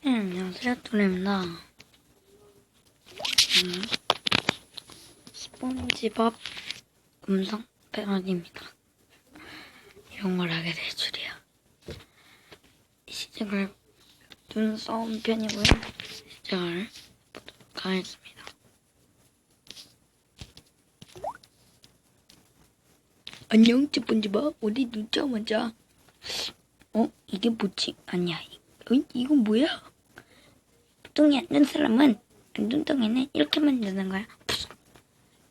네, 안녕하세요, 토레입니다. 음, 스폰지밥 음성 패러디입니다. 이런 걸 하게 될 줄이야. 시작을 눈싸움 편이고요. 시작을 보도록 하겠습니다. 안녕, 스폰지밥. 어디 눈싸움 하자. 어? 이게 뭐지? 아니야. 이- 어? 이건 뭐야? 보통이 앉는 사람은 눈덩이는 이렇게 만드는 거야.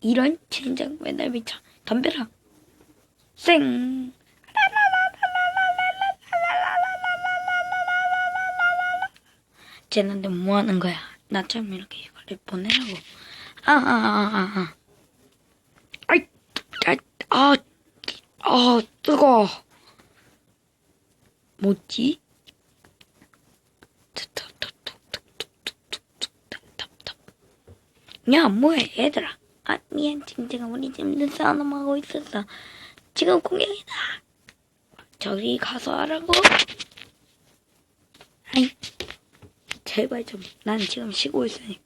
이런 진작 매달 미쳐. 덤벼라. 쌩. 쟤는데 뭐 하는 거야? 나처럼 이렇게 이거를 보내라고. 아, 아, 아, 아, 아. 아이, 아, 아, 아, 뜨거. 뭐지? 야, 뭐해, 얘들아. 아, 미안, 징징아. 우리 지금 눈싸움 하고 있었어. 지금 공격이다. 저기 가서 하라고. 아이, 제발 좀. 난 지금 쉬고 있으니.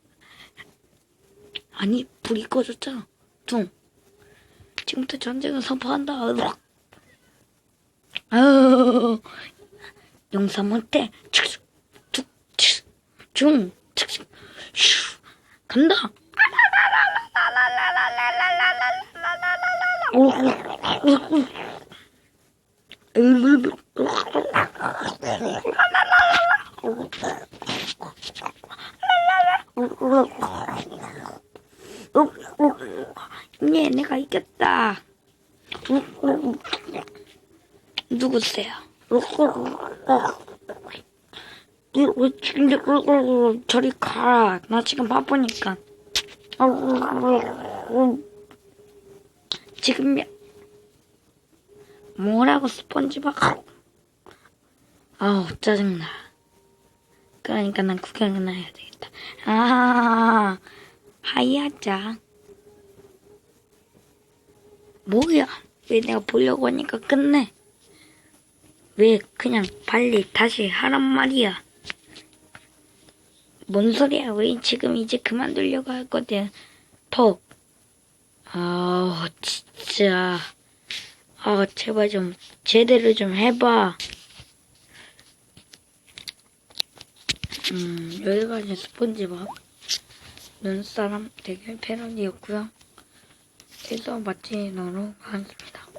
아니, 불이 꺼졌잖아. 둥. 지금부터 전쟁을 선포한다. 아유, 용서 못해. 중, 간다. 예, 내가 이겼다. 누구세요? 저리 가라. 나 지금 바쁘니까. 지금 몇- 뭐라고 스펀지밥? 아우 짜증나. 그러니까 난 구경이나 해야 되겠다. 아 하이하자. 뭐야? 왜 내가 보려고 하니까 끝내? 왜 그냥 빨리 다시 하란 말이야? 뭔 소리야? 왜 지금 이제 그만두려고 하거든? 퍽. 아우 진짜. 아 제발 좀 제대로 좀 해봐. 음 여기까지 스폰지밥 눈사람 대결 패러디였고요. 그래서 마치도록 하겠습니다.